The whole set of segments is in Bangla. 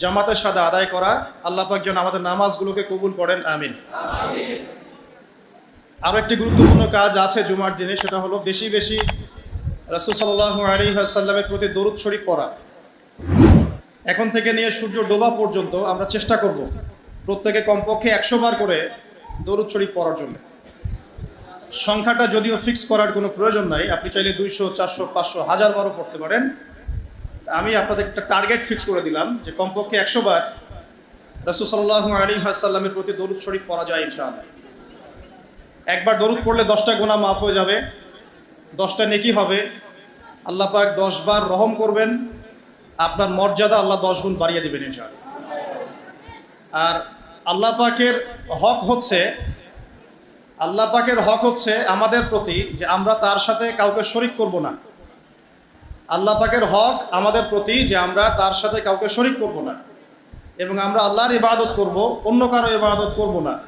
জামাতের সাথে আদায় করা, আল্লাহ পাক যেন আমাদের নামাজগুলোকে কবুল করেন, আমিন। আরও একটি গুরুত্বপূর্ণ কাজ আছে জুমার দিনে, সেটা হলো বেশি বেশি রাসুল আলী আসাল্লামের প্রতি দরুদ শরীফ পড়া। এখন থেকে নিয়ে সূর্য ডোবা পর্যন্ত আমরা চেষ্টা করব প্রত্যেকে কমপক্ষে একশো বার করে দরুদ শরীফ পড়ার জন্য। সংখ্যাটা যদিও ফিক্স করার কোনো প্রয়োজন নাই, আপনি চাইলে দুইশো, চারশো, পাঁচশো, হাজার বারও পড়তে পারেন। আমি আপনাদের একটা টার্গেট ফিক্স করে দিলাম যে কমপক্ষে একশো বার রাসুল সাল্লাহ আলী আসাল্লামের প্রতি দরুদ শরীফ পড়া যায় ইনশাআল্লাহ। একবার দরুদ পড়লে দশটা গোনা মাফ হয়ে যাবে, দশটা নেকি হবে। আল্লাহ পাক দশ বার রহম করবেন, আপনার মর্যাদা আল্লাহ দশ গুণ বাড়িয়ে দেবেন ইনশাআল্লাহ। আর আল্লাহ পাকের হক হচ্ছে, আল্লাহ পাকের হক হচ্ছে আমাদের প্রতি যে আমরা তার সাথে কাউকে শরিক করব না। আল্লাহ পাকের হক আমাদের প্রতি যে আমরা তার সাথে কাউকে শরিক করব না। এবং আমরা আল্লাহর ইবাদত করব, অন্য কারও ইবাদত করব না।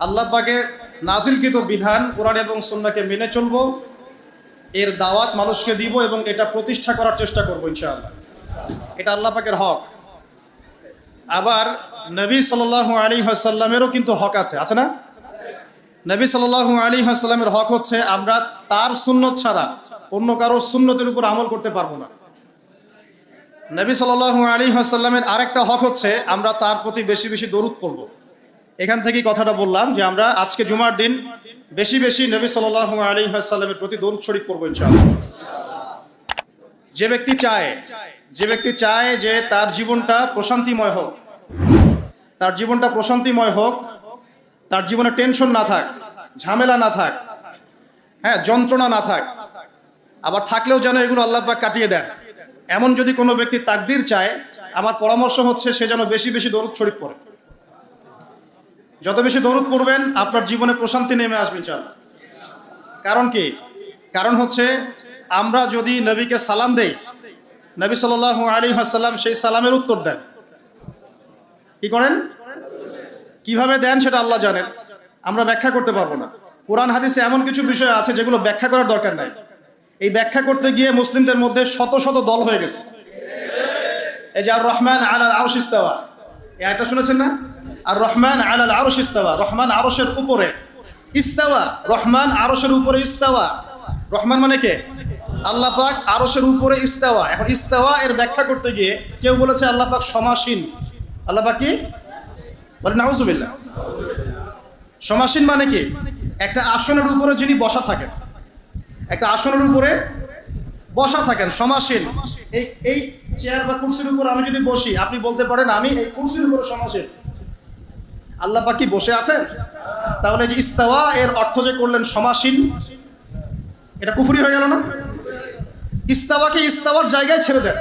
আল্লাহ পাকের নাজিলকৃত বিধান কোরআন এবং সন্নাকে মেনে চলব, এর দাওয়াত মানুষকে দিব এবং এটা প্রতিষ্ঠা করার চেষ্টা করব ইনশাআল্লাহ। এটা আল্লাহ পাকের হক। আবার নবী সাল আলী হাসাল্লামেরও কিন্তু হক আছে আছে না? নবী সাল আলী হাসাল্লামের হক হচ্ছে আমরা তার সুন্নত ছাড়া অন্য কারও সুন্নতের উপর আমল করতে পারব না। নবী সাল আলী হাসাল্লামের আরেকটা হক হচ্ছে আমরা তার প্রতি বেশি বেশি দরুদ পড়ব। এখান থেকেই কথাটা বললাম যে আমরা আজকে জুমার দিন বেশি বেশি নবী সাল আলী হাসাল্লামের প্রতি দরুদ শরীফ পড়ব ইনশাআল্লাহ। যে ব্যক্তি চায়, যে ব্যক্তি চায় যে তার জীবনটা প্রশান্তিময় হোক, তার জীবনটা প্রশান্তিময় হোক তার জীবনে টেনশন না থাক, ঝামেলা না থাক হ্যাঁ যন্ত্রণা না থাক, আবার থাকলেও যেন এগুলো আল্লাহ পাক কাটিয়ে দেন। এমন যদি কোনো ব্যক্তি তাকদির চায়, আমার পরামর্শ হচ্ছে সে যেন বেশি বেশি দরুদ শরীফ পড়ে। যত বেশি দরুদ পড়বেন, আপনার জীবনে প্রশান্তি নেমে আসবে ইনশাআল্লাহ। কারণ কি? কারণ হচ্ছে, আমরা যদি নবীকে সালাম দেই, নবী সাল আলী হাসাল্লাম সেই সালামের উত্তর দেন। কি করেন? কীভাবে দেন সেটা আল্লাহ জানেন। আমরা ব্যাখ্যা করতে পারব না। কোরআন, হাদিসে এমন কিছু বিষয় আছে যেগুলো ব্যাখ্যা করার দরকার নাই। এই ব্যাখ্যা করতে গিয়ে মুসলিমদের মধ্যে শত শত দল হয়ে গেছে। এই যে আর রহমান আলাল আরশ ইস্তাওয়া। এই শুনেছেন না? আর রহমান আলাল আরশ ইস্তাওয়া। রহমান আরশের উপরে ইস্তাওয়া। রহমান আরশের উপরে ইস্তাওয়া। রহমান মানে কে? আল্লাহ পাক আরশের উপরে ইস্তাওয়া। এখন ইস্তাওয়া এর ব্যাখ্যা করতে গিয়ে কেউ বলেছে আল্লাহ পাক সমাসীন। আল্লাহ পাক কি? বলে নাউজুবিল্লাহ। সমাসীন মানে কি? একটা আসনের উপরে যিনি বসা থাকেন, একটা আসনের উপরে বসা থাকেন, সমাসীন। এই এই চেয়ার বা কুর্সির উপর আমি যদি বসি, আপনি বলতে পারেন, আমি এই কুর্সির উপরে সমাসীন। আল্লাহ পাক বসে আছেন? তাহলে যে ইস্তাওয়া, এর অর্থ যে করলেন সমাসীন, এটা কুফুরি হয়ে গেল না? ইস্তাওয়াকে ইস্তাওয়ার জায়গায় ছেড়ে দেন।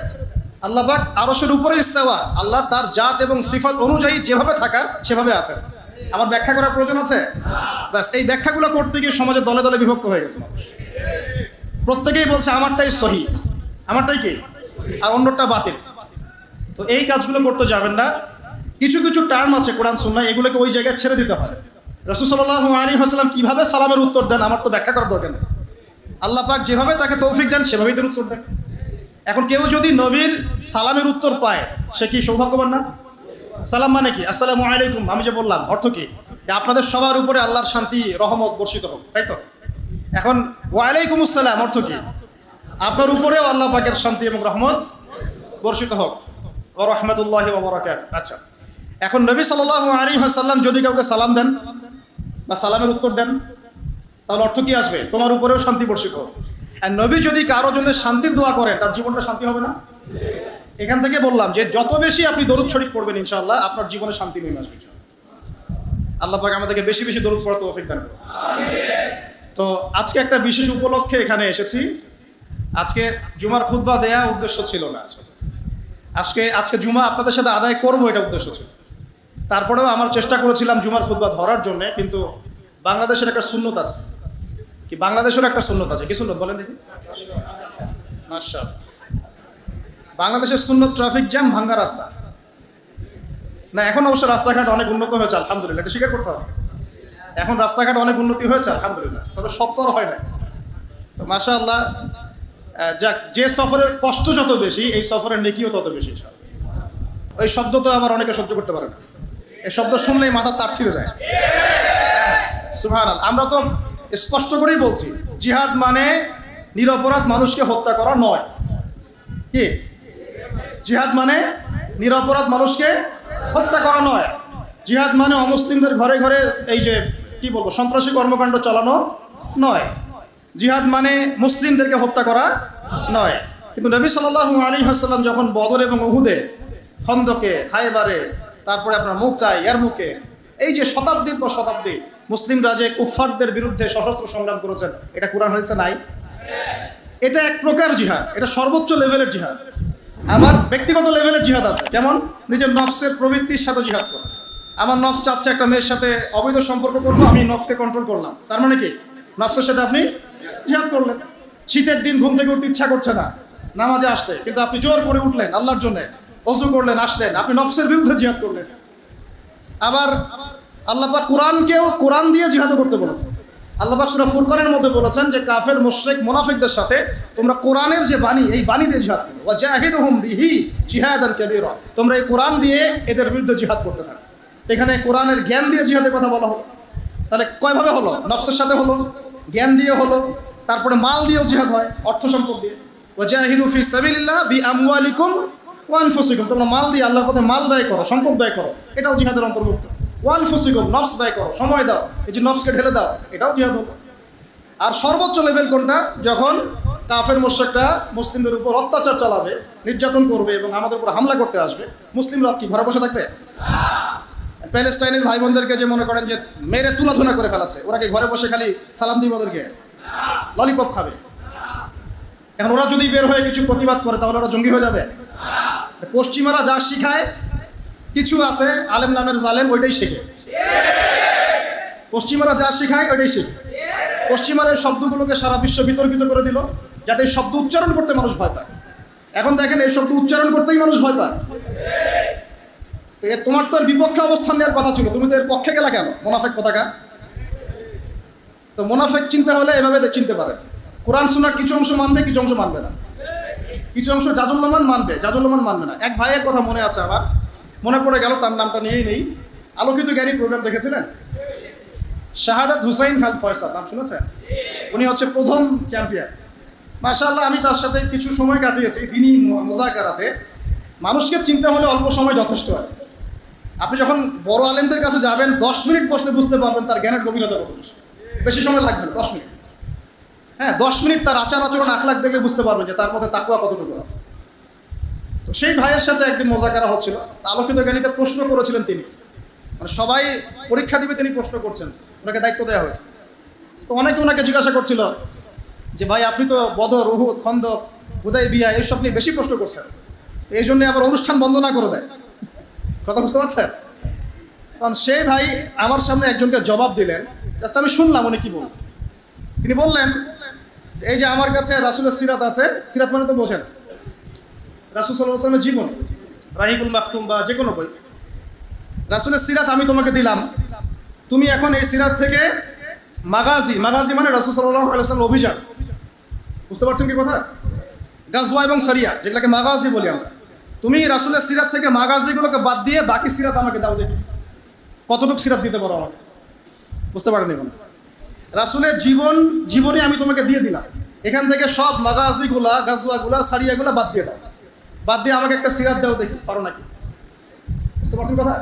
আল্লাহ পাক আরশের উপরে ইস্তাওয়া, আল্লাহ তার জাত এবং সিফাত অনুযায়ী যেভাবে থাকার সেভাবে আছেন। আমার ব্যাখ্যা করার প্রয়োজন আছে? ব্যাস, এই ব্যাখ্যাগুলো করতে গিয়ে সমাজে দলে দলে বিভক্ত হয়ে গেছে প্রত্যেকেই বলছে, আমারটাই সহি। আমারটাই কি? আর অন্যটা বাতিল। তো এই কাজগুলো করতে যাবেন না। কিছু কিছু টার্ম আছে কোরআন, সুন্নাহ, এগুলোকে ওই জায়গায় ছেড়ে দিতে হয়। রসুসাল্লাহ আলী হাসলাম কীভাবে সালামের উত্তর দেন? আমার তো ব্যাখ্যা করার দরকার নেই। আল্লাহ পাক যেভাবে তাকে তৌফিক দেন, সেভাবেই তার উত্তর দেন। এখন কেউ যদি নবীর সালামের উত্তর পায়, সে কি সৌভাগ্যবান না? সালাম মানে কি? আসসালামু আলাইকুম, আমি যে বললাম, অর্থ কি? আপনাদের সবার উপরে আল্লাহর শান্তি, রহমত বর্ষিত হোক, তাই তো? এখন ওয়ালাইকুম আসসালাম অর্থ কি? আপনার উপরেও আল্লাহ পাকের শান্তি এবং রহমত বর্ষিত হোক। ও রহমতুল্লাহ আচ্ছা এখন নবী সাল্লাহ আলী সাল্লাম যদি কাউকে সালাম দেন বা সালামের উত্তর দেন, তাহলে অর্থ কি আসবে? তোমার উপরেও শান্তি বর্ষিত হোক। আর নবী যদি কারও জন্য শান্তির দোয়া করেন, তার জীবনটা শান্তি হবে না? এখান থেকে বললাম যে, যত বেশি আপনি দরুদ শরীফ পড়বেন ইনশাআল্লাহ, আপনার জীবনে শান্তি নেমে আসবে আল্লাহ পাক আমাদেরকে বেশি বেশি দরুদ পড়া তৌফিক দান। তো আজকে একটা বিশেষ উপলক্ষে এখানে এসেছি। আজকে জুমার খুতবা দেয়া উদ্দেশ্য ছিল না। আজকে আজকে জুমা আপনাদের সাথে আদায় করব এটা উদ্দেশ্য ছিল। তারপরেও আমার চেষ্টা করেছিলাম জুমার খুতবা ধরার জন্য, কিন্তু বাংলাদেশের একটা শূন্যতা আছে। কি বাংলাদেশের একটা শূন্যত আছে? কি শূন্যত বলেন দেখি। বাংলাদেশের শূন্য ট্রাফিক জ্যাম ভাঙ্গা রাস্তা। না এখন অবশ্য রাস্তাঘাট অনেক উন্নত হয়েছে আলহামদুলিল্লাহ। এটা স্বীকার করতে হবে। এখন রাস্তাঘাট অনেক উন্নতি হয়েছে আলহামদুলিল্লাহ। তবে সত্তর হয় না তো মাশা আল্লাহ যাক যে সফরের কষ্ট যত বেশি এই সফরের নেকিও তত বেশি। ওই শব্দ তো আবার অনেকে সহ্য করতে পারে না। এই শব্দ শুনলেই মাথা তার ছিঁড়ে যায়। সুহান আমরা তো স্পষ্ট করেই বলছি, জিহাদ মানে নিরপরাধ মানুষকে হত্যা করা নয়। কি? জিহাদ মানে নিরপরাধ মানুষকে হত্যা করা নয়। জিহাদ মানে অমুসলিমদের ঘরে ঘরে এই যে, কি বলব, সন্ত্রাসী কর্মকাণ্ড চালানো নয়। জিহাদ মানে মুসলিমদেরকে হত্যা করা নয়। কিন্তু নবী সাল্লাহ আলী হাসাল্লাম যখন বদর এবং উহুদে, খন্দকে খাইবারে তারপরে আপনার মুক্তায় ইয়ারমুকে এই যে শতাব্দীর পর শতাব্দী মুসলিমরা যে কুফফারদের বিরুদ্ধে সশস্ত্র সংগ্রাম করেছেন। এটা কোরআন হয়েছে নাই? এটা এক প্রকার জিহাদ। এটা সর্বোচ্চ লেভেলের জিহাদ। আমার ব্যক্তিগত লেভেলের জিহাদ আছে। যেমন নিজের নফসের প্রবৃত্তির সাথে জিহাদ করা। আমার নফস চাচ্ছে একটা মেয়ের সাথে অবৈধ সম্পর্ক করব, আমি নফসকে কন্ট্রোল করলাম। তার মানে কি? নফসের সাথে আপনি জিহাদ করলেন। শীতের দিন ঘুম থেকে উঠতে ইচ্ছা করছে না। নামাজে আসতে। কিন্তু আপনি জোর করে উঠলেন আল্লাহর জন্য। অজু করলেন, আসলেন। আপনি নফসের বিরুদ্ধে জিহাদ করলেন। আবার আল্লাপাক কোরআনকেও, কোরআন দিয়ে জিহাদ করতে বলেছেন। আল্লাপাক সুরা ফুরকানের মধ্যে বলেছেন যে, কাফের, মুশরিক, মুনাফিকদের সাথে তোমরা কোরআনের যে বাণী, এই বাণী দিয়ে জিহাদ করো। ওয়া জাহিদুহুম বিহি জিহাদান কাবীরা। তোমরা এই কোরআন দিয়ে এদের বিরুদ্ধে জিহাদ করতে থাকো। এখানে কোরআনের জ্ঞান দিয়ে জিহাদের কথা বলা হলো। তাহলে কয়ভাবে হলো? নফসের সাথে হলো, জ্ঞান দিয়ে হলো, তারপরে মাল দিয়েও জিহাদ হয়, অর্থ সম্পদ দিয়ে। ওয়া জাহিদু ফি সাবিলিল্লাহ বি আমওয়ালিকুম ওয়া আনফুসিকুম। তোমরা মাল দিয়ে আল্লাহর পথে মাল ব্যয় করো, সম্পদ ব্যয় করো। এটাও জিহাদের অন্তর্ভুক্ত। ওয়ান ফুসিকুম নফস ব্যয় করো সময় দাও। এই যে নফসকে ঢেলে দাও। এটাও জিহাদ হলো আর সর্বোচ্চ লেভেল কোনটা? যখন কাফের মোশেকরা মুসলিমদের উপর অত্যাচার চালাবে, নির্যাতন করবে এবং আমাদের উপর হামলা করতে আসবে, মুসলিমরা কি ঘরে বসে থাকবে? প্যালেস্টাইনের ভাই বোনদেরকে যে মনে করেন যে মেরে তুলাধুনা করে ফেলাচ্ছে, ওরা কি ঘরে বসে খালি সালাম দিব ওদেরকে? ললিপপ খাবে। এখন ওরা যদি বের হয়ে কিছু প্রতিবাদ করে, তাহলে ওরা জঙ্গি হয়ে যাবে। পশ্চিমারা যা শিখায় কিছু আছে, আলেম নামের জালেম ওইটাই শেখে। পশ্চিমারা যা শেখায় ওইটাই শেখে। পশ্চিমারের শব্দগুলোকে সারা বিশ্ব বিতর্কিত করে দিল, যাতে এই শব্দ উচ্চারণ করতে মানুষ ভয় পায়। এখন দেখেন এই শব্দ উচ্চারণ করতেই মানুষ ভয় পায়। তোমার তো বিপক্ষে অবস্থান নেওয়ার কথা ছিল, তুমি তো এর পক্ষে গেলা কেন? মোনাফেক পতাকা তো মোনাফেক চিন্তা হলে এভাবে চিনতে পারে। কোরআন শোনার কিছু অংশ মানবে, কিছু অংশ মানবে না। কিছু অংশ জাজুল্লামান মানবে জাজুল্লামান মানবে না। এক ভাইয়ের কথা মনে আছে আমার। মনে পড়ে গেল তার নামটা নিয়েই নেই। আলোকিত জ্ঞানী প্রোগ্রাম দেখেছিলেন? শাহাদাত হুসাইন খান ফয়সাল, নাম শুনেছেন? উনি হচ্ছে প্রথম চ্যাম্পিয়ন মাশাআল্লাহ, আমি তার সাথে কিছু সময় কাটিয়েছি তিনি মোজাকারাতে। মানুষকে চিন্তা হলে অল্প সময় যথেষ্ট হয়। আপনি যখন বড় আলেমদের কাছে যাবেন, দশ মিনিট বসলে বুঝতে পারবেন তার জ্ঞানের গভীরতা কত বেশি। সময় লাগবে না, দশ মিনিট। হ্যাঁ দশ মিনিট তার আচার আচরণ আখলাখ দেখে বুঝতে পারবেন যে তার মধ্যে তাকুয়া কতটুকু আছে। সেই ভাইয়ের সাথে একদিন মোজাকারা হচ্ছিল। আলোকিত জ্ঞানীতে প্রশ্ন করেছিলেন তিনি। মানে সবাই পরীক্ষা দিবে তিনি প্রশ্ন করছেন। ওনাকে দায়িত্ব দেওয়া হয়েছে। তো অনেকে ওনাকে জিজ্ঞাসা করছিল যে, ভাই, আপনি তো বদর, উহুদ খন্দ উদয় বিয়া এইসব নিয়ে বেশি প্রশ্ন করছেন। এই জন্যে আবার অনুষ্ঠান বন্ধ না করে দেয়। কথা বুঝতে পারছেন? কারণ সেই ভাই আমার সামনে একজনকে জবাব দিলেন। জাস্ট আমি শুনলাম উনি কি বললেন তিনি বললেন, এই যে আমার কাছে রাসুলের সিরাত আছে, সিরাত মানে তো বোঝেন। রাসুল সাল্লাহ জীবন রাহিবুল মাহতুম বা যে কোনো বই। রাসুলের সিরাত আমি তোমাকে দিলাম। তুমি এখন এই সিরাত থেকে মাগাজি মাগাজি মানে রাসুল সাল্লাহ অভিযান। বুঝতে পারছেন কি কথা? গাজওয়া এবং সারিয়া, যেগুলোকে মাগাজি বলি আমরা। তুমি রাসুলের সিরাত থেকে মাগাজিগুলোকে বাদ দিয়ে বাকি সিরাত আমাকে দাও দেখি। কতটুকু সিরাত দিতে পারো আমাকে? বুঝতে পারেনি কোনো? রাসুলের জীবন, জীবনে আমি তোমাকে দিয়ে দিলাম। এখান থেকে সব মাগাজিগুলা, গাজওয়াগুলা, সারিয়াগুলা বাদ দিয়ে দাও। বাদ দিয়ে আমাকে একটা সিরাত দাও দেখি, পারো নাকি? বুঝতে পারছেন কথা?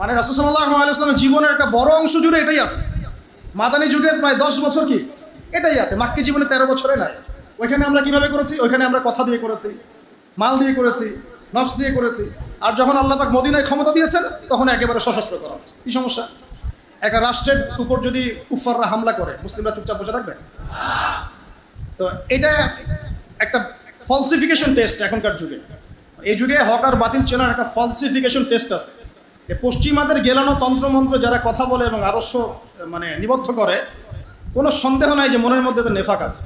মানে রাসুসাল্লাহ আলাইসলামের জীবনের একটা বড় অংশ জুড়ে এটাই আছে। মাদানী যুগের প্রায় দশ বছর কি? এটাই আছে। মাক্কি জীবনে তেরো বছরে নাই। ওইখানে আমরা কীভাবে করেছি? ওইখানে আমরা কথা দিয়ে করেছি, মাল দিয়ে করেছি, নফস দিয়ে করেছি। আর যখন আল্লাহ আল্লাপাক মদিনায় ক্ষমতা দিয়েছেন, তখন একেবারে সশস্ত্র করা কি সমস্যা? একটা রাষ্ট্রের উপর যদি উফাররা হামলা করে, মুসলিমরা চুপচাপ বসে থাকবে? তো এটা একটা ফলসিফিকেশন টেস্ট এখনকার যুগে। এই যুগে হক আর বাতিল চেনার একটা ফলসিফিকেশন টেস্ট আছে। যে পশ্চিমাদের গেলানো তন্ত্রমন্ত্র যারা কথা বলে এবং আরস্য মানে নিবদ্ধ করে, কোনো সন্দেহ নাই যে মনের মধ্যে তো নেফাক আছে।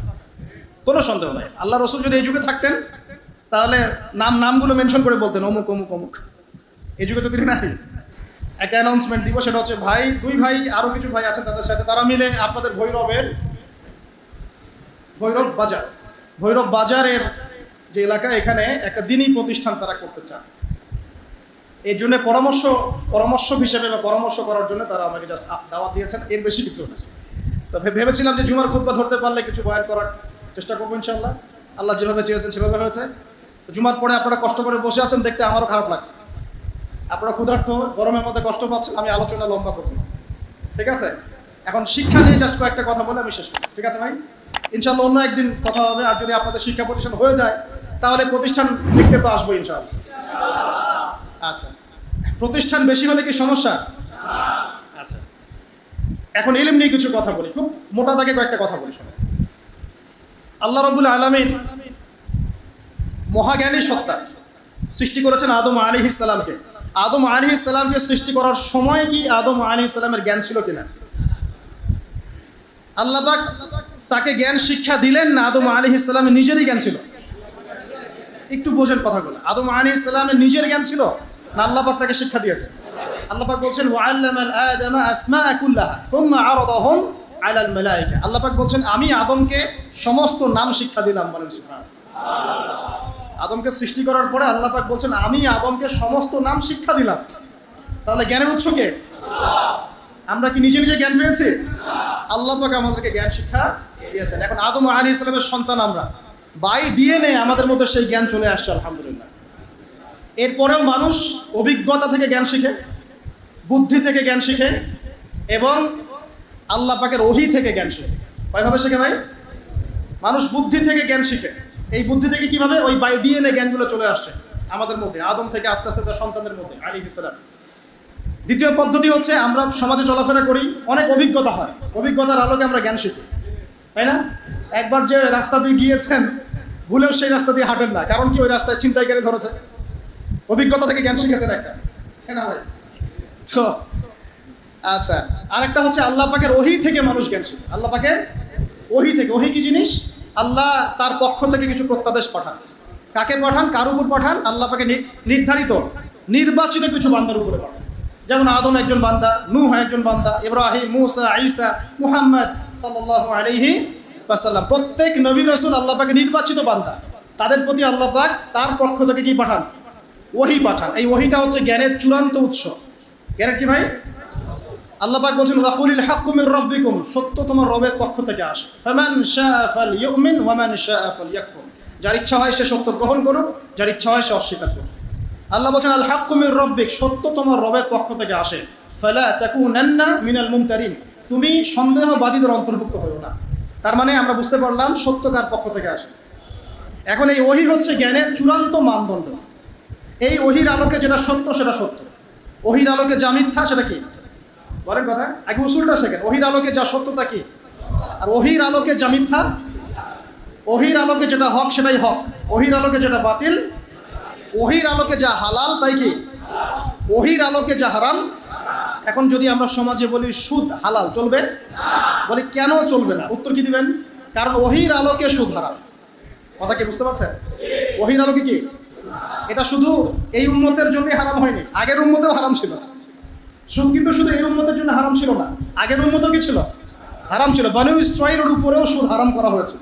কোনো সন্দেহ নাই। আল্লাহ রসুল যদি এই যুগে থাকতেন, তাহলে নাম, নামগুলো মেনশন করে বলতেন, অমুক অমুক অমুক। এই যুগে তো তিনি নাই। একটা অ্যানাউন্সমেন্ট দিব, সেটা হচ্ছে ভাই, দুই ভাই আরও কিছু ভাই আছেন তাদের সাথে, তারা মিলে আপনাদের ভৈরবের, ভৈরব বাজার। ভৈরব বাজারের যে এলাকা এখানে একটা দিনই প্রতিষ্ঠান তারা করতে চান এর জন্য পরামর্শ পরামর্শ হিসেবে বা পরামর্শ করার জন্য তারা আমাকে জাস্ট দাওয়াত দিয়েছেন। এর বেশি কিছু না। তো ভে- ভেবেছিলাম যে জুমার খুতবা ধরতে পারলে কিছু বয়ান করার চেষ্টা করব ইনশাল্লাহ আল্লাহ যেভাবে চেয়েছেন সেভাবে হয়েছে। জুমার পরে আপনারা কষ্ট করে বসে আছেন, দেখতে আমারও খারাপ লাগছে। আপনারা ক্ষুধার্ত, গরমের মধ্যে কষ্ট পাচ্ছেন, আমি আলোচনা লম্বা করব। ঠিক আছে? এখন শিক্ষা নিয়ে জাস্ট কয়েকটা কথা বলে আমি শেষ ঠিক আছে ভাই? ইনশাল্লাহ অন্য একদিন কথা হবে, আর যদি আপনাদের শিক্ষা প্রতিষ্ঠান হয়ে যায় তাহলে প্রতিষ্ঠান দেখতে তো আসব ইনশাল্লাহ আচ্ছা। প্রতিষ্ঠান বেশি হলে কি সমস্যা? আচ্ছা। এখন ইলিম নিয়ে কিছু কথা বলি, খুব মোটা দাগে কয়েকটা কথা বলি, শোনো। আল্লাহ রবুল আলমিন মহাজ্ঞানী সত্তা সৃষ্টি করেছেন আদম আলী ইসলামকে আদম আলী ইসলামকে সৃষ্টি করার সময় কি আদম আলী ইসলামের জ্ঞান ছিল কিনা? আল্লাহবাক তাকে জ্ঞান শিক্ষা দিলেন না, আদম আলী ইসলামের নিজেরই জ্ঞান ছিল। একটু বোঝেন কথাগুলো। আদম আলী ইসলামের নিজের জ্ঞান ছিল না আল্লাহবাক তাকে শিক্ষা দিয়েছে? আল্লাহবাক বলছেন ওয়াল্লামাল আদামা আসমাআ কুল্লাহা, সুম্মা আরাদাহুম আলাল মালায়েকা আল্লাহবাক বলছেন, আমি আদমকে সমস্ত নাম শিক্ষা দিলাম। বলেন আদমকে সৃষ্টি করার পরে আল্লাহ পাক বলছেন, আমি আদমকে সমস্ত নাম শিক্ষা দিলাম। তাহলে জ্ঞানের উৎস কে? আমরা কি নিজে নিজে জ্ঞান পেয়েছি? আল্লাহ পাক আমাদেরকে জ্ঞান শিক্ষা দিয়েছেন। এখন আদম আলী ইসলামের সন্তান আমরা। বাই ডিএনএ আমাদের মধ্যে সেই জ্ঞান চলে আসছে, আলহামদুলিল্লাহ। এরপরেও মানুষ অভিজ্ঞতা থেকে জ্ঞান শিখে, বুদ্ধি থেকে জ্ঞান শিখে, এবং আল্লাহ পাকের ওহি থেকে জ্ঞান শিখে। কয়ভাবে শেখে ভাই? মানুষ বুদ্ধি থেকে জ্ঞান শিখে। এই বুদ্ধি থেকে কীভাবে? ওই বাই ডিএনএ জ্ঞানগুলো চলে আসছে আমাদের মধ্যে, আদম থেকে আস্তে আস্তে তার সন্তানদের মধ্যে আলী ইসলাম দ্বিতীয় পদ্ধতি হচ্ছে আমরা সমাজে চলাফেরা করি, অনেক অভিজ্ঞতা হয়। অভিজ্ঞতার আলোকে আমরা জ্ঞান শিখি। তাই না? একবার যে রাস্তা দিয়ে গিয়েছেন, ভুলেও সেই রাস্তা দিয়ে হাঁটেন না। কারণ কি ওই রাস্তায় ছিনতাইকারী ধরেছে? অভিজ্ঞতা থেকে জ্ঞান শিখেছেন একটা। তো আচ্ছা আরেকটা হচ্ছে আল্লাহ পাকের ওহি থেকে মানুষ জ্ঞান শিখে। আল্লাহ পাকের ওহি থেকে। ওহি কি জিনিস? আল্লাহ তার পক্ষ থেকে কিছু প্রত্যাদেশ পাঠান। কাকে পাঠান? কার উপর পাঠান? আল্লাহ পাকে নির্ধারিত, নির্বাচিত কিছু বান্দার উপরে পাঠান। যেমন আদম একজন বান্দা, নূহ একজন বান্দা, ইব্রাহিম, মুসা, ঈসা, মুহাম্মদ সাল্লাল্লাহু আলাইহি ওয়াসাল্লাম প্রত্যেক নবী রাসূল আল্লাহ নির্বাচিত বান্দা। তাদের প্রতি আল্লাহ তার পক্ষ থেকে কি পাঠান? ওহি পাঠান। এই ওহিটা হচ্ছে জ্ঞানের চূড়ান্ত উৎস। জ্ঞানের কি ভাই? আল্লাহ পাক বলছেন, ওয়াকুলিল হাক্কু মির রাব্বিকুম সত্য তোমার রবের পক্ষ থেকে আসে। ফামান শাআ ফালইউমিন ওয়া মান শাআ ফালইয়াকফুর যার ইচ্ছা হয় সে সত্য গ্রহণ করুক, যার ইচ্ছা হয় সে অস্বীকার করুক। আল্লাহ বলছেন আল হাক্কু মির রাব্বিক সত্য তোমার রবের পক্ষ থেকে আসে। ফালা তাকুনান্না মিনাল মুমতারিন তুমি সন্দেহবাদীদের অন্তর্ভুক্ত হও না। তার মানে আমরা বুঝতে পারলাম সত্য কার পক্ষ থেকে আসে। এখন এই ওহি হচ্ছে জ্ঞানের চূড়ান্ত মানদণ্ড। এই ওহির আলোকে যেটা সত্য, সেটা সত্য। ওহির আলোকে যা মিথ্যা, সেটা কি? বলেন কথা আগে উসুলটা শেখেন। ওহির আলোকে যা সত্যতা কি? আর ওহির আলোকে যা মিথ্যা? ওহির আলোকে যেটা হক, সেটাই হক। ওহির আলোকে যেটা বাতিল? ওহির আলোকে যা হালাল, তাই কি? ওহির আলোকে যা হারাম? এখন যদি আমরা সমাজে বলি সুদ হালাল, চলবে? বলি কেন চলবে না? উত্তর কি দিবেন? কারণ ওহির আলোকে সুদ হারাম কথা কি বুঝতে পারছেন? ওহির আলোকে কি? এটা শুধু এই উন্মতের জন্যই হারাম হয়নি, আগের উন্মতেও হারাম ছিল। সুদ কিন্তু শুধু এই উন্মতের জন্য হারাম ছিল না, আগের উন্মত কি ছিল? হারাম ছিল। বানু ইসরায়েলের উপরেও সুদ হারাম করা হয়েছিল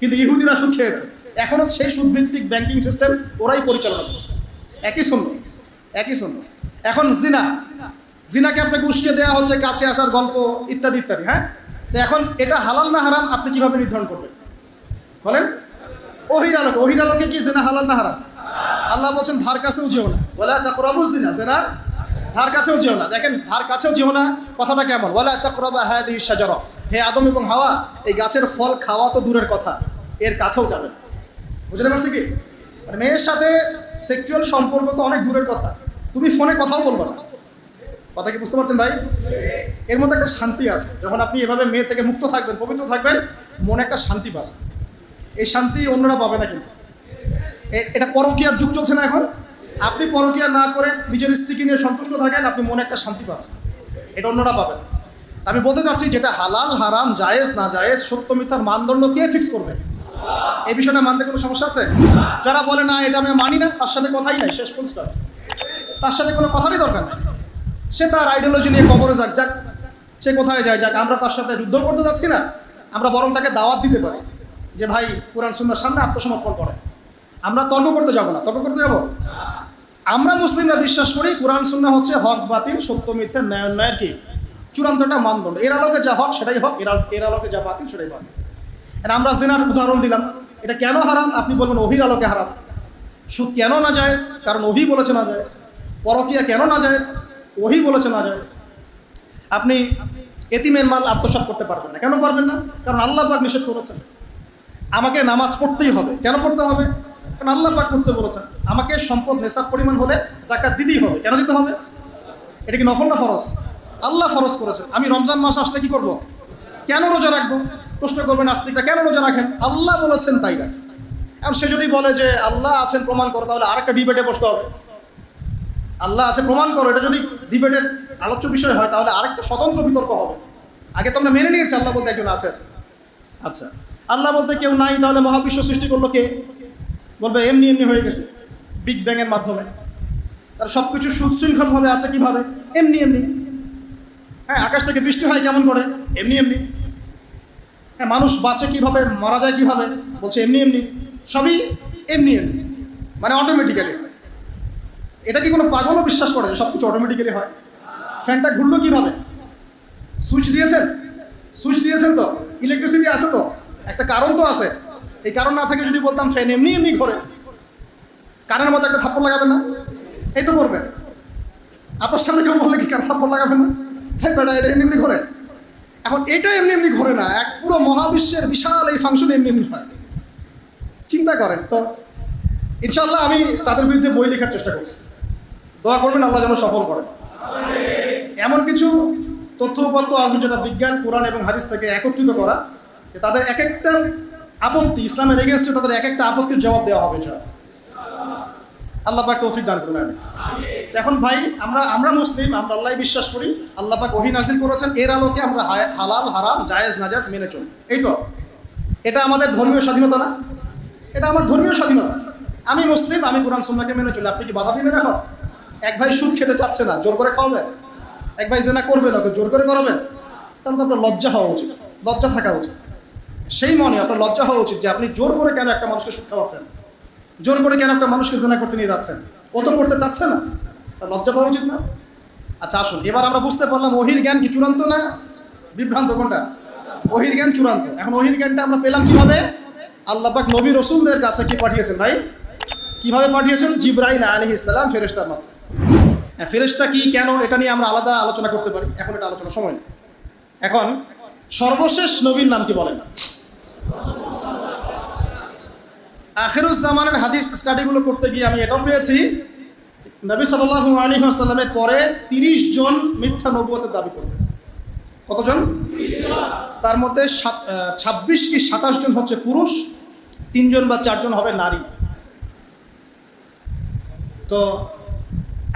কিন্তু ইহুদিরা সুদ খেয়েছে। এখনও সেই সুদ ভিত্তিক ব্যাংকিং সিস্টেম ওরাই পরিচালনা করছে। একই শূন্য একই শূন্য এখন জিনা জিনাকে আপনাকে উস্কে দেওয়া হচ্ছে, কাছে আসার গল্প, ইত্যাদি ইত্যাদি হ্যাঁ? তো এখন এটা হালাল না হারাম আপনি কীভাবে নির্ধারণ করবেন? বলেন? ওহির আলোকে ওহির আলোকে কি জেনা হালাল না হারাম? আল্লাহ বলছেন, ধার কাছেও যেও না। বলে তাকরাবু জিনা, জেনা? ধার কাছেও যেও না। দেখেন, ধার কাছেও যেও না, কথাটা কেমন? বলে তাকরাবা হাদিহি শাজারা। হে আদম এবং হাওয়া, এই গাছের ফল খাওয়া তো দূরের কথা, এর কাছেও যাবে না। বুঝতে পারছি কি? মানে মেয়ের সাথে সেক্সুয়াল সম্পর্ক তো অনেক দূরের কথা। তুমি ফোনে কথাও বলব না। কথা কি বুঝতে পারছেন ভাই? এর মধ্যে একটা শান্তি আছে। যখন আপনি এভাবে মেয়ে থেকে মুক্ত থাকবেন, পবিত্র থাকবেন, মনে একটা শান্তি পাবে এই শান্তি অন্যরা পাবে না কিন্তু। এটা পরকীয়ার যুগ চলছে না এখন। আপনি পরকীয়া না করে নিজের স্ত্রীকে নিয়ে সন্তুষ্ট থাকেন, আপনি মনে একটা শান্তি পাবেন। এটা অন্যরা পাবেন। আমি বলতে চাচ্ছি, যেটা হালাল, হারাম, জায়েজ, না জায়েজ, সত্য মিথ্যার মানদণ্ড কে ফিক্স করবে? এই বিষয়টা মানতে কোনো সমস্যা আছে? যারা বলে, না, এটা আমি মানি না, তার সাথে কথাই নাই, শেষ ফুল। তার সাথে কোনো কথারই দরকার নাই। সে তার আইডিওলজি নিয়ে কবরে যাক যাক, সে কোথায় যায়, যাক, আমরা তার সাথে যুদ্ধ করতে যাচ্ছি না, আমরা বরং তাকে দাওয়াত দিতে পারি যে, ভাই, কোরআন সুন্নার সামনে আত্মসমর্পণ করে আমরা তর্ক করতে যাব না, তর্ক করতে যাব? আমরা মুসলিমরা বিশ্বাস করি কোরআন সুন্না হচ্ছে হক, বাতিল, সত্য, মিথ্যা, ন্যায়, অন্যায়ের কি? চূড়ান্তটা মানদণ্ড। এর আলোকে যা হক, সেটাই হক, এর এর আলোকে যা বাতিল, সেটাই বাতিল। And আমরা জেনার উদাহরণ দিলাম, এটা কেন হারাম? আপনি বলবেন অহির আলোকে হারাম। সুদ কেন না জায়েজ কারণ ওহি বলেছে না জায়েজ পরকিয়া কেন না জায়েজ ওহি বলেছে না আপনি এতিমের মাল আত্মসাৎ করতে পারবেন না। কেন পারবেন না? কারণ আল্লাহ পাক নিষেধ করেছেন। আমাকে নামাজ পড়তেই হবে। কেন পড়তে হবে? কারণ আল্লাহ পাক করতে বলেছেন, আমাকে সম্পদ, নেশাব পরিমাণ হলে জাকাত দিতেই হবে। কেন দিতে হবে? এটা কি নফল না ফরজ? আল্লাহ ফরজ করেছেন। আমি রমজান মাস আসলে কি করব? কেন রোজা রাখব? প্রশ্ন করবেন আস্তিকরা কেন রোজা রাখেন? আল্লাহ বলেছেন তাই রাখেন। এখন সে যদি বলে যে আল্লাহ আছেন প্রমাণ করো, তাহলে আরেকটা ডিবেটে বসতে হবে। আল্লাহ আছে প্রমাণ করো এটা যদি ডিবেটের আলোচ্য বিষয় হয় তাহলে আরেকটা স্বতন্ত্র বিতর্ক হবে। আগে তো আমরা মেনে নিয়েছি আল্লাহ বলতে একজন আছে। আচ্ছা। আল্লাহ বলতে কেউ নাই তাহলে মহাবিশ্ব সৃষ্টি করল কে? বলবে এমনি এমনি হয়ে গেছে বিগ ব্যাংয়ের মাধ্যমে। তার সব কিছু সুশৃঙ্খলভাবে আছে কীভাবে? এমনি এমনি। হ্যাঁ আকাশ থেকে বৃষ্টি হয় কেমন করে? এমনি এমনি। হ্যাঁ মানুষ বাঁচে কীভাবে মারা যায় কীভাবে? বলছে এমনি এমনি। সবই এমনি এমনি। মানে অটোমেটিক্যালি এটা কি কোনো পাগলও বিশ্বাস করে যে সব কিছু অটোমেটিক্যালি হয়? ফ্যানটা ঘুরলো কীভাবে? সুইচ দিয়েছেন? সুইচ দিয়েছেন তো? ইলেকট্রিসিটি আছে তো? একটা কারণ তো আছে। এই কারণ না থাকে যদি বলতাম ফ্যান এমনি এমনি ঘরে। কারেন্টের মতো একটা থাপ্পড় লাগাবেন না? এই তো করবেন। আপনার সামনে কেউ বললে কি কার থাপ্পড় লাগাবেন না? তাই বেটা, এটা এমনি এমনি ঘরে। এখন এটা এমনি এমনি ঘরে না, এক পুরো মহাবিশ্বের বিশাল এই ফাংশন এমনি এমনি হয়। চিন্তা করেন তো। ইনশাল্লাহ আমি তাদের বিরুদ্ধে বই লেখার চেষ্টা করছি। দোয়া করবেন, আল্লাহ যেন সফল করে। এমন কিছু তথ্য উপাত্ত আসবে যেটা বিজ্ঞান, কোরআন এবং হাদিস থেকে একত্রিত করা তাদের এক একটা আপত্তি, ইসলামের এগেনস্টে তাদের এক একটা আপত্তির জবাব দেওয়া হবে যা আল্লাহ পাক তৌফিক দান করুন আমি এখন ভাই, আমরা আমরা মুসলিম, আমরা আল্লাহ বিশ্বাস করি, আল্লাহ পাক ওহি নাজিল করেছেন, এর আলোকে আমরা হালাল, হারাম, জায়েজ নাজাজ মেনে চলি। এই তো, এটা আমাদের ধর্মীয় স্বাধীনতা না? এটা আমার ধর্মীয় স্বাধীনতা। আমি মুসলিম, আমি কোরআন, সুন্নাহকে মেনে চলি। আপনি কি বাধা দিবেন এখন? এক ভাই সুদ খেতে চাচ্ছে না, জোর করে খাওয়াবেন এক ভাই জেনা করবেন ওকে জোর করে করাবেন তাহলে তো আপনার লজ্জা হওয়া উচিত, লজ্জা থাকা উচিত। সেই মনে আপনার লজ্জা হওয়া উচিত যে আপনি জোর করে কেন একটা মানুষকে সুদ খাওয়াচ্ছেন? জোর করে কেন একটা মানুষকে জেনা করতে নিয়ে যাচ্ছেন? ও তো করতে চাচ্ছে না। তার লজ্জা পাওয়া উচিত না? আচ্ছা আসুন, এবার আমরা বুঝতে পারলাম ওহির জ্ঞান কি চূড়ান্ত না বিভ্রান্ত কোনটা? ওহির জ্ঞান চূড়ান্ত। এখন ওহির জ্ঞানটা আমরা পেলাম কীভাবে? আল্লাহ পাক নবী রসুলদের কাছে কি পাঠিয়েছেন ভাই? কীভাবে পাঠিয়েছেন? জিব্রাইল আলহ ইসলাম ফেরেস্তার হ্যাঁ ফেরেস্তা কি, কেন এটা নিয়ে আমরা আলাদা আলোচনা করতে পারি? এখন এটা আলোচনা সময় নেই। এখন সর্বশেষ নবীর নাম কি বলেন আখেরুজ্জামানের হাদিস স্টাডিগুলো করতে গিয়ে আমি এটাও পেয়েছি। নবী সাল্লাহ আলী আসাল্লামের পরে তিরিশ জন মিথ্যা নবুয়তের দাবি করবে কতজন? তার মধ্যে ছাব্বিশ কি সাতাশ জন হচ্ছে পুরুষ, তিনজন বা চারজন হবে নারী। তো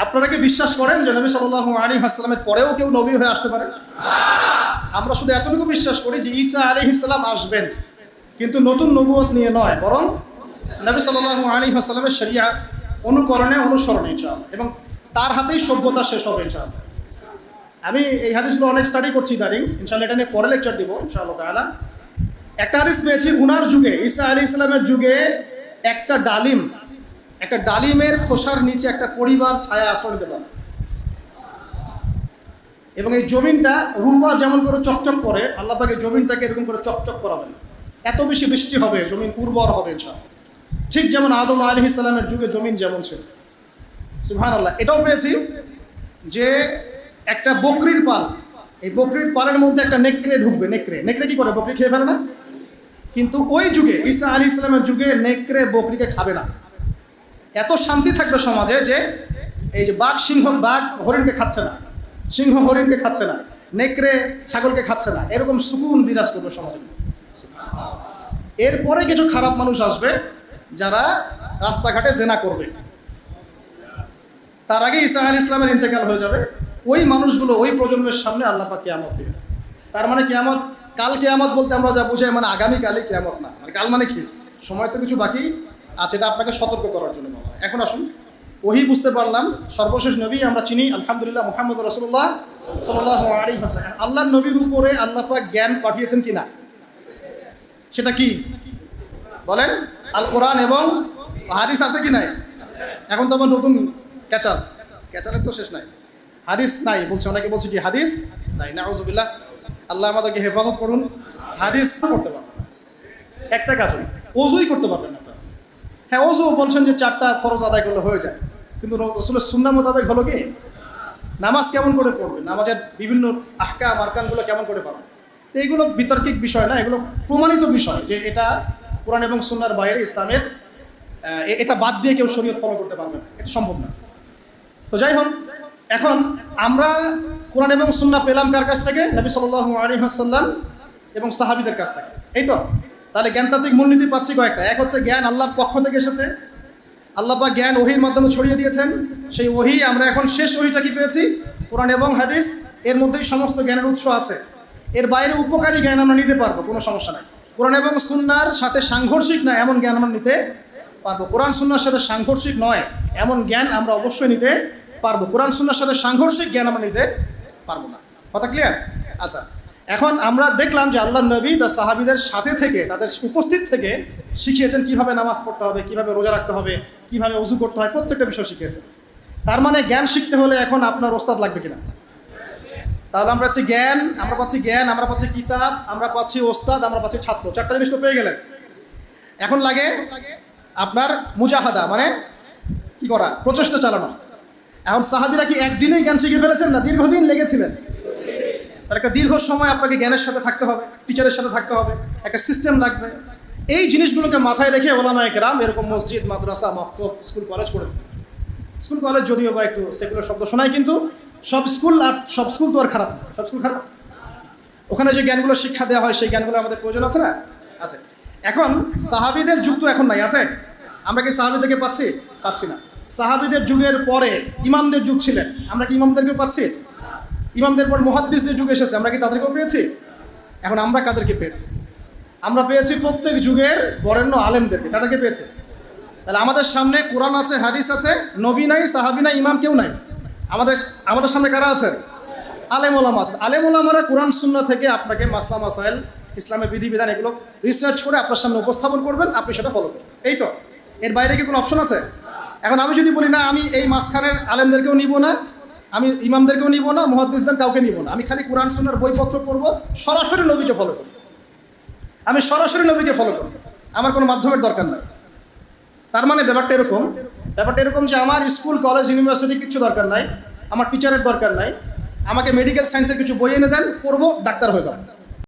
আপনারা কি বিশ্বাস করেন যে নবী সাল্লাহ আলী আসসালামের পরেও কেউ নবী হয়ে আসতে পারে? আমরা শুধু এতটুকু বিশ্বাস করি যে ঈসা আলী ইসলাম আসবেন, কিন্তু নতুন নবুয়ত নিয়ে নয়, বরং নবী সাল্লাহ আলী আসসালামের শরিয়া অনুকরণে অনুসরণে ইনশাল এবং তার হাতেই সভ্যতা শেষ হবে ইনশাল আমি এই হাদিসগুলো অনেক স্টাডি করছি দাঁড়িয়ে ইনশাল্লাহ এটা নিয়ে পরে লেকচার দিব ইনশাআল্লাহ একটা হাদিস পেয়েছি, উনার যুগে, ঈসা আলী ইসলামের যুগে একটা ডালিম একটা ডালিমের খোসার নিচে একটা পরিবার ছায়া আশ্রয় নিতে পারে। এবং এই জমিনটা রূপা যেমন করে চকচক করে, আল্লাহ পাকে জমিনটাকে এরকম করে চকচক করাবেন। এত বেশি বৃষ্টি হবে, জমিন উর্বর হবে ইনশাআল্লাহ। ঠিক যেমন আদম আলী ইসলামের যুগে জমিন যেমন ছিল। সুহান আল্লাহ এটাও পেয়েছি যে একটা বকরির পাল, এই বকরির পালের মধ্যে একটা নেকড়ে ঢুকবে, নেকড়ে। নেকড়ে কি করে? বকরি খেয়ে ফেলে না? কিন্তু ওই যুগে, ঈসা আলী ইসলামের যুগে নেকড়ে বকরিকে খাবে না। এত শান্তি থাকবে সমাজে যে এই যে বাঘ, সিংহ, বাঘ হরিণকে খাচ্ছে না। সিংহ হরিণকে খাচ্ছে না। নেকড়ে, ছাগলকে খাচ্ছে না। এরকম সুকুন বিরাজ করবে সমাজে। এরপরে কিছু খারাপ মানুষ আসবে যারা রাস্তাঘাটে জেনা করবে। তার আগে ইসা আল ইসলামের ইন্তেকাল হয়ে যাবে। ওই মানুষগুলো ওই প্রজন্মের সামনে আল্লাহ পাক কেয়ামত দেবে। তার মানে কেয়ামত, কাল কেয়ামত বলতে আমরা যা বুঝাই মানে আগামীকালই কেয়ামত না। মানে কাল মানে কি? সময় তো কিছু বাকি আছে, এটা আপনাকে সতর্ক করার জন্য। এখন আসুন। ওহি বুঝতে পারলাম, সর্বশেষ নবী আমরা চিনি, আলহামদুলিল্লাহ, মোহাম্মদ রসুল্লাহ সাল্লাহ আলী হাসান আল্লাহ নবীর উপরে আল্লাহ পাক জ্ঞান পাঠিয়েছেন কিনা? সেটা কি? বলেন আল কোরআন এবং হাদিস আছে কি নাই? এখন তো আমার নতুন ক্যাচাল। ক্যাচালের তো শেষ নাই। হাদিস নাই, বলছে, অনেকে বলছে কি হাদিস নাই? না আউজুবিল্লাহ আল্লাহ আমাদেরকে হেফাজত করুন, হাদিস করতে পারবেন। একটা কাজ না। অজুই করতে পারবেন না। হ্যাঁ অজু বলছেন যে চারটা ফরজ আদায় করলে হয়ে যায়। কিন্তু রসুলের সুন্না মোতাবেক হলো কি? নামাজ কেমন করে পড়বে? নামাজের বিভিন্ন আহকা মার্কানগুলো কেমন করে পাবে? তো এগুলো বিতর্কিক বিষয় না, এগুলো প্রমাণিত বিষয় যে এটা কোরআন এবং সুন্নার বাইরে ইসলামের এটা বাদ দিয়ে কেউ শরীয়ত ফলো করতে পারবে না। এটা সম্ভব না। তো যাই হোক, এখন আমরা কোরআন এবং সুন্না পেলাম কার কাছ থেকে? নবী সাল্লাল্লাহু আলাইহি ওয়াসাল্লাম এবং সাহাবিদের কাছ থেকে। এই তো? তাহলে জ্ঞানতাত্ত্বিক মূলনীতি পাচ্ছি কয়েকটা। এক হচ্ছে জ্ঞান আল্লাহর পক্ষ থেকে এসেছে। আল্লাহ পাক জ্ঞান ওহির মাধ্যমে ছড়িয়ে দিয়েছেন। সেই ওহি আমরা এখন শেষ ওহিটা কি পেয়েছি? কোরআন এবং হাদিস, এর মধ্যেই সমস্ত জ্ঞানের উৎস আছে। এর বাইরে উপকারী জ্ঞান আমরা নিতে পারব, কোনো সমস্যা নাই। কোরআন এবং সুন্নার সাথে সাংঘর্ষিক না এমন জ্ঞান আমরা নিতে পারব। কোরআন সুন্নার সাথে সাংঘর্ষিক নয়, এমন জ্ঞান আমরা অবশ্যই নিতে পারব। কোরআন সুন্নার সাথে সাংঘর্ষিক জ্ঞান আমরা নিতে পারব না। কথা ক্লিয়ার আচ্ছা। এখন আমরা দেখলাম যে আল্লাহ নবী তার সাহাবিদের সাথে থেকে, তাদের উপস্থিত থেকে শিখিয়েছেন কীভাবে নামাজ পড়তে হবে, কীভাবে রোজা রাখতে হবে, কীভাবে উজু করতে হয়, প্রত্যেকটা বিষয় শিখিয়েছেন। তার মানে জ্ঞান শিখতে হলে এখন আপনার ওস্তাদ লাগবে কিনা? তাহলে আমরা পাচ্ছি জ্ঞান, আমরা পাচ্ছি জ্ঞান, আমরা পাচ্ছি কিতাব, আমরা পাচ্ছি ওস্তাদ, আমরা পাচ্ছি ছাত্র। চারটা জিনিস তো পেয়ে গেলেন। এখন লাগে আপনার মুজাহাদা মানে কি করা? প্রচেষ্টা চালানো। এখন সাহাবিরা কি একদিনেই জ্ঞান শিখে ফেলেছেন না দীর্ঘদিন লেগেছিলেন? তার একটা দীর্ঘ সময় আপনাকে জ্ঞানের সাথে থাকতে হবে টিচারের সাথে থাকতে হবে, একটা সিস্টেম লাগবে। এই জিনিসগুলোকে মাথায় রেখে ওলামা একরাম এরকম মসজিদ, মাদ্রাসা, মক্তব স্কুল কলেজ করে। স্কুল কলেজ যদিও বা একটু সেকুলার শব্দ শোনায়, কিন্তু সব স্কুল আর সব স্কুল তো আর খারাপ সব স্কুল খারাপ। ওখানে যে জ্ঞানগুলো শিক্ষা দেওয়া হয়, সেই জ্ঞানগুলো আমাদের প্রয়োজন আছে না? আছে। এখন সাহাবিদের যুগ তো এখন নাই, আছে? আমরা কি সাহাবিদেরকে পাচ্ছি? পাচ্ছি না। সাহাবিদের যুগের পরে ইমামদের যুগ ছিলেন। আমরা কি ইমামদেরকে পাচ্ছি? ইমামদের পর মহাদ্দিসদের যুগ এসেছে, আমরা কি তাদেরকেও পেয়েছি? এখন আমরা কাদেরকে পেয়েছি? আমরা পেয়েছি প্রত্যেক যুগের বরেণ্য আলেমদেরকে তাদেরকে পেয়েছে? তাহলে আমাদের সামনে কোরআন আছে, হাদিস আছে, নবী নাই, সাহাবি নাই, ইমাম কেউ নাই। আমাদের আমাদের সামনে কারা আছে আলেম ওলামা আছে। আলেম ওলামারা কোরআন শূন্য থেকে আপনাকে মাসলা, মাসাইল, ইসলামের বিধিবিধান এগুলো রিসার্চ করে আপনার সামনে উপস্থাপন করবেন, আপনি সেটা ফলো করবেন। এই তো। এর বাইরে কি কোনো অপশন আছে? এখন আমি যদি বলি, না, আমি এই মাঝখানের আলেমদেরকেও নিব না আমি ইমামদেরকেও নিব না, মহাদ্দিসদের কাউকে নিব না। আমি খালি কোরআন সোনার বইপত্র পড়ব, সরাসরি নবীকে ফলো করব। আমি সরাসরি নবীকে ফলো করব। আমার কোনো মাধ্যমের দরকার নাই। তার মানে ব্যাপারটা এরকম ব্যাপারটা এরকম যে আমার স্কুল, কলেজ, ইউনিভার্সিটি কিছু দরকার নাই, আমার টিচারের দরকার নাই। আমাকে মেডিকেল সায়েন্সের কিছু বই এনে দেন, পড়ব, ডাক্তার হয়ে যাব।